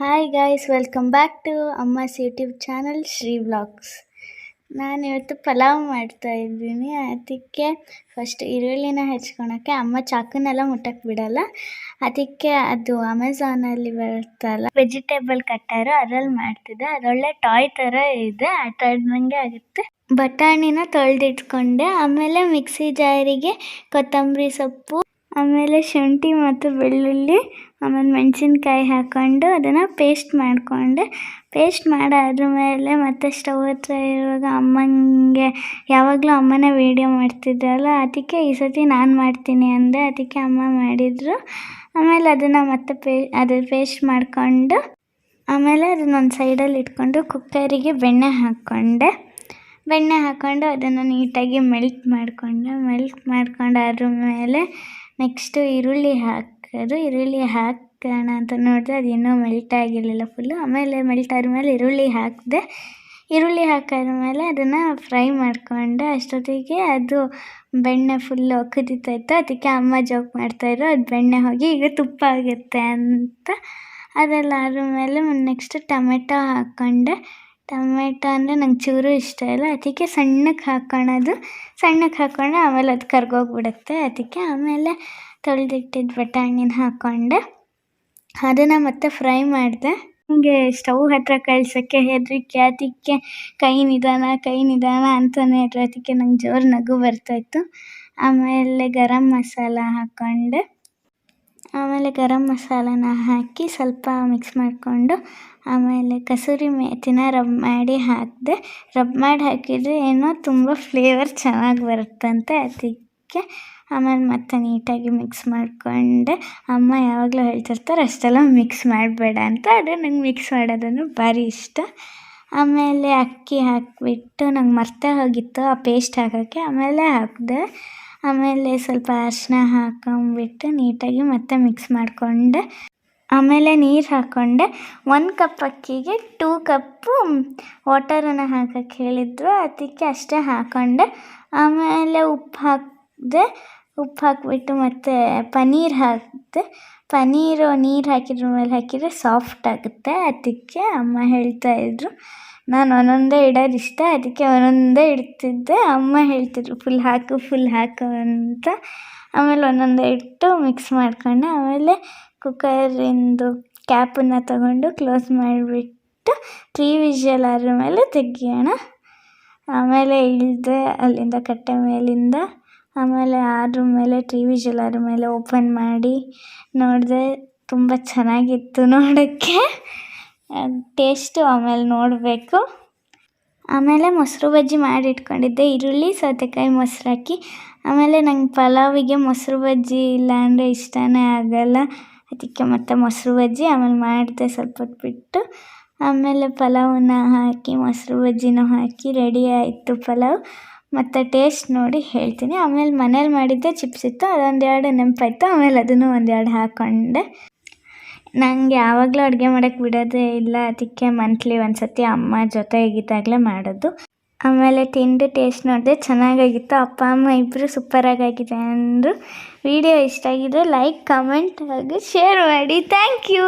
Hi guys welcome back to Amma's YouTube channel Shri vlogs ನಾನು ಇವತ್ತು ಪಲಾವ್ ಮಾಡ್ತಾ ಇದ್ದೀನಿ. ಅದಕ್ಕೆ ಫಸ್ಟ್ ಈರುಳ್ಳಿನ ಹೆಚ್ಕೊಳಕ್ಕೆ ಅಮ್ಮ ಚಾಕುನೆಲ್ಲ ಮುಟ್ಟಕ್ಕೆ ಬಿಡಲ್ಲ. ಅದಕ್ಕೆ ಅದು ಅಮೆಝಾನಲ್ಲಿ ಬರುತ್ತಲ್ಲ ವೆಜಿಟೇಬಲ್ ಕಟ್ಟರು ಅದ್ರಲ್ಲಿ ಮಾಡ್ತಿದ್ದೆ. ಅದೊಳ್ಳೆ ಟಾಯ್ ಥರ ಇದೆ ಆಟ ಆಡ್ದಂಗೆ ಆಗುತ್ತೆ. ಬಟಾಣಿನ ತೊಳೆದಿಟ್ಕೊಂಡೆ, ಆಮೇಲೆ ಮಿಕ್ಸಿ ಜಾರಿಗೆ ಕೊತ್ತಂಬರಿ ಸೊಪ್ಪು, ಆಮೇಲೆ ಶುಂಠಿ ಮತ್ತು ಬೆಳ್ಳುಳ್ಳಿ ಆಮೇಲೆ ಮೆಣಸಿನ್ಕಾಯಿ ಹಾಕ್ಕೊಂಡು ಅದನ್ನು ಪೇಸ್ಟ್ ಮಾಡಿಕೊಂಡೆ. ಪೇಸ್ಟ್ ಮಾಡಾದ್ರ ಮೇಲೆ ಮತ್ತೆ ಸ್ಟವ್ ಹತ್ರ ಇರುವಾಗ ಅಮ್ಮನಿಗೆ ಯಾವಾಗಲೂ ಅಮ್ಮನೇ ವೀಡಿಯೋ ಮಾಡ್ತಿದ್ರಲ್ಲ, ಅದಕ್ಕೆ ಈ ಸತಿ ನಾನು ಮಾಡ್ತೀನಿ ಅಂದೆ. ಅದಕ್ಕೆ ಅಮ್ಮ ಮಾಡಿದರು. ಆಮೇಲೆ ಅದನ್ನು ಮತ್ತೆ ಪೇ ಅದ್ರ ಪೇಸ್ಟ್ ಮಾಡಿಕೊಂಡು, ಆಮೇಲೆ ಅದನ್ನ ಒಂದು ಸೈಡಲ್ಲಿ ಇಟ್ಕೊಂಡು ಕುಕ್ಕರಿಗೆ ಬೆಣ್ಣೆ ಹಾಕ್ಕೊಂಡೆ. ಬೆಣ್ಣೆ ಹಾಕ್ಕೊಂಡು ಅದನ್ನು ನೀಟಾಗಿ ಮೆಲ್ಟ್ ಮಾಡಿಕೊಂಡೆ. ಮೆಲ್ಟ್ ಮಾಡ್ಕೊಂಡು ಅದ್ರ ಮೇಲೆ ನೆಕ್ಸ್ಟು ಈರುಳ್ಳಿ ಹಾಕೋದು ಈರುಳ್ಳಿ ಹಾಕೋಣ ಅಂತ ನೋಡಿದೆ. ಅದು ಇನ್ನೂ ಮೆಲ್ಟ್ ಆಗಿರಲಿಲ್ಲ ಫುಲ್ಲು ಆಮೇಲೆ ಮೆಲ್ಟ್ ಆದಮೇಲೆ ಈರುಳ್ಳಿ ಹಾಕಿದೆ, ಈರುಳ್ಳಿ ಹಾಕಾದ್ಮೇಲೆ ಅದನ್ನು ಫ್ರೈ ಮಾಡಿಕೊಂಡೆ. ಅಷ್ಟೊತ್ತಿಗೆ ಅದು ಬೆಣ್ಣೆ ಫುಲ್ಲು ಕುದೀತಾ ಇತ್ತು. ಅದಕ್ಕೆ ಅಮ್ಮ ಜೋಕ್ ಮಾಡ್ತಾಯಿದ್ರು ಅದು ಬೆಣ್ಣೆ ಹೋಗಿ ಈಗ ತುಪ್ಪ ಆಗುತ್ತೆ ಅಂತ. ಅದೆಲ್ಲ ಆದ್ಮೇಲೆ ನೆಕ್ಸ್ಟ್ ಟೊಮೆಟೊ ಹಾಕ್ಕೊಂಡೆ ಟೊಮೆಟೊ ಅಂದರೆ ನಂಗೆ ಚೂರು ಇಷ್ಟ ಇಲ್ಲ. ಅದಕ್ಕೆ ಸಣ್ಣಕ್ಕೆ ಹಾಕ್ಕೊಳೋದು ಸಣ್ಣಕ್ಕೆ ಹಾಕ್ಕೊಂಡೆ ಆಮೇಲೆ ಅದು ಕರ್ಗೋಗ್ಬಿಡುತ್ತೆ. ಅದಕ್ಕೆ ಆಮೇಲೆ ತೊಳೆದಿಟ್ಟಿದ್ದ ಬಟಾಣಿನ ಹಾಕ್ಕೊಂಡೆ ಅದನ್ನು ಮತ್ತೆ ಫ್ರೈ ಮಾಡಿದೆ. ನನಗೆ ಸ್ಟವ್ ಹತ್ತಿರ ಕಳ್ಸೋಕ್ಕೆ, ಹೆದರಿಕೆ, ಅದಕ್ಕೆ ಕೈ ನಿಧಾನ ಕೈ ನಿಧಾನ ಅಂತಲೇ ಇದ್ರು ಅದಕ್ಕೆ ನಂಗೆ ಜೋರು ನಗು ಬರ್ತಾಯಿತ್ತು ಆಮೇಲೆ ಗರಂ ಮಸಾಲ ಹಾಕ್ಕೊಂಡೆ, ಆಮೇಲೆ ಗರಂ ಮಸಾಲನ ಹಾಕಿ ಸ್ವಲ್ಪ ಮಿಕ್ಸ್ ಮಾಡಿಕೊಂಡು, ಆಮೇಲೆ ಕಸೂರಿ ಮೇಥಿನ ರಬ್ ಮಾಡಿ ಹಾಕಿದೆ. ರಬ್ ಮಾಡಿ ಹಾಕಿದರೆ ಏನೋ ತುಂಬ ಫ್ಲೇವರ್ ಚೆನ್ನಾಗಿ ಬರುತ್ತಂತೆ ಅದಕ್ಕೆ. ಆಮೇಲೆ ಮತ್ತೆ ನೀಟಾಗಿ ಮಿಕ್ಸ್ ಮಾಡಿಕೊಂಡೆ. ಅಮ್ಮ ಯಾವಾಗಲೂ ಹೇಳ್ತಿರ್ತಾರೆ, ಅಷ್ಟೆಲ್ಲ ಮಿಕ್ಸ್ ಮಾಡಬೇಡ ಅಂತ. ಆದರೆ ನಂಗೆ ಮಿಕ್ಸ್ ಮಾಡೋದನ್ನು ಭಾರಿ ಇಷ್ಟ. ಆಮೇಲೆ ಅಕ್ಕಿ ಹಾಕಿಬಿಟ್ಟು ನಂಗೆ ಮರ್ತೇ ಹೋಗಿತ್ತು ಆ ಪೇಸ್ಟ್ ಹಾಕೋಕ್ಕೆ. ಆಮೇಲೆ ಹಾಕಿದೆ. ಆಮೇಲೆ ಸ್ವಲ್ಪ ಅರಿಶಿನ ಹಾಕೊಂಬಿಟ್ಟು ನೀಟಾಗಿ ಮತ್ತೆ ಮಿಕ್ಸ್ ಮಾಡಿಕೊಂಡೆ. ಆಮೇಲೆ ನೀರು ಹಾಕ್ಕೊಂಡೆ ಒಂದು ಕಪ್ ಅಕ್ಕಿಗೆ ಟೂ ಕಪ್ಪು ವಾಟರನ್ನು ಹಾಕಕ್ಕೆ ಹೇಳಿದ್ರು. ಅದಕ್ಕೆ ಅಷ್ಟೇ ಹಾಕ್ಕೊಂಡೆ ಆಮೇಲೆ ಉಪ್ಪು ಹಾಕಿದೆ ಉಪ್ಪು ಹಾಕಿಬಿಟ್ಟು ಮತ್ತು ಪನ್ನೀರ್ ಹಾಕಿದೆ ಪನ್ನೀರು ನೀರು ಹಾಕಿದ್ರ ಮೇಲೆ ಹಾಕಿದರೆ ಸಾಫ್ಟ್ ಆಗುತ್ತೆ. ಅದಕ್ಕೆ ಅಮ್ಮ ಹೇಳ್ತಾ ಇದ್ರು. ನಾನು ಒಂದೊಂದೇ ಇಡೋದು ಇಷ್ಟ. ಅದಕ್ಕೆ ಒಂದೊಂದೇ ಇಡ್ತಿದ್ದೆ. ಅಮ್ಮ ಹೇಳ್ತಿದ್ರು, ಫುಲ್ ಹಾಕು ಫುಲ್ ಹಾಕು ಅಂತ. ಆಮೇಲೆ ಒಂದೊಂದೇ ಇಟ್ಟು ಮಿಕ್ಸ್ ಮಾಡ್ಕೊಂಡೆ. ಆಮೇಲೆ ಕುಕ್ಕರಿಂದು ಕ್ಯಾಪನ್ನು ತಗೊಂಡು ಕ್ಲೋಸ್ ಮಾಡಿಬಿಟ್ಟು ತ್ರೀ ವಿಷಲ್ ಆದ್ರ ಮೇಲೆ ತೆಗಿಯೋಣ. ಆಮೇಲೆ ಇಳಿದೆ ಅಲ್ಲಿಂದ ಕಟ್ಟೆ ಮೇಲಿಂದ ಆಮೇಲೆ ಅದ್ರ ಮೇಲೆ ಟಿ ವಿ ಆದ್ರ ಮೇಲೆ ಓಪನ್ ಮಾಡಿ ನೋಡಿದೆ ತುಂಬ ಚೆನ್ನಾಗಿತ್ತು ನೋಡೋಕ್ಕೆ. ಟೇಸ್ಟು ಆಮೇಲೆ ನೋಡಬೇಕು. ಆಮೇಲೆ ಮೊಸರು ಬಜ್ಜಿ ಮಾಡಿ ಇಟ್ಕೊಂಡಿದ್ದೆ, ಈರುಳ್ಳಿ, ಸೌತೆಕಾಯಿ ಮೊಸರು ಹಾಕಿ. ಆಮೇಲೆ ನಂಗೆ ಪಲಾವಿಗೆ ಮೊಸರು ಬಜ್ಜಿ ಇಲ್ಲ ಅಂದರೆ ಇಷ್ಟನೇ ಆಗಲ್ಲ. ಅದಕ್ಕೆ ಮತ್ತೆ ಮೊಸರು ಬಜ್ಜಿ ಆಮೇಲೆ ಮಾಡಿದೆ ಸ್ವಲ್ಪ ಬಿಟ್ಟು. ಆಮೇಲೆ ಪಲಾವನ್ನ ಹಾಕಿ, ಮೊಸರು ಬಜ್ಜಿನೂ ಹಾಕಿ ರೆಡಿ ಆಯಿತು ಪಲಾವ್. ಮತ್ತು ಟೇಸ್ಟ್ ನೋಡಿ ಹೇಳ್ತೀನಿ. ಆಮೇಲೆ ಮನೇಲಿ ಮಾಡಿದ್ದೆ ಚಿಪ್ಸ್ ಇತ್ತು, ಅದೊಂದು ಎರಡು ನೆನಪಾಯ್ತು. ಆಮೇಲೆ ಅದನ್ನು ಒಂದೆರಡು ಹಾಕ್ಕೊಂಡೆ ನನಗೆ ಯಾವಾಗಲೂ ಅಡುಗೆ ಮಾಡೋಕ್ಕೆ ಬಿಡೋದೇ ಇಲ್ಲ, ಅದಕ್ಕೆ ಮಂತ್ಲಿ ಒಂದು ಸತಿ ಅಮ್ಮ ಜೊತೆ ಇದ್ದಾಗಲೇ ಮಾಡೋದು. ಆಮೇಲೆ ತಿಂಡಿ ಟೇಸ್ಟ್ ನೋಡಿದೆ ಚೆನ್ನಾಗಾಗಿತ್ತು. ಅಪ್ಪ, ಅಮ್ಮ ಇಬ್ಬರು ಸೂಪರಾಗಾಗಿದೆ ಅಂದರು. ವಿಡಿಯೋ ಇಷ್ಟ ಆಗಿದೆ ಲೈಕ್ ಕಮೆಂಟ್ ಹಾಗೂ ಶೇರ್ ಮಾಡಿ. Thank you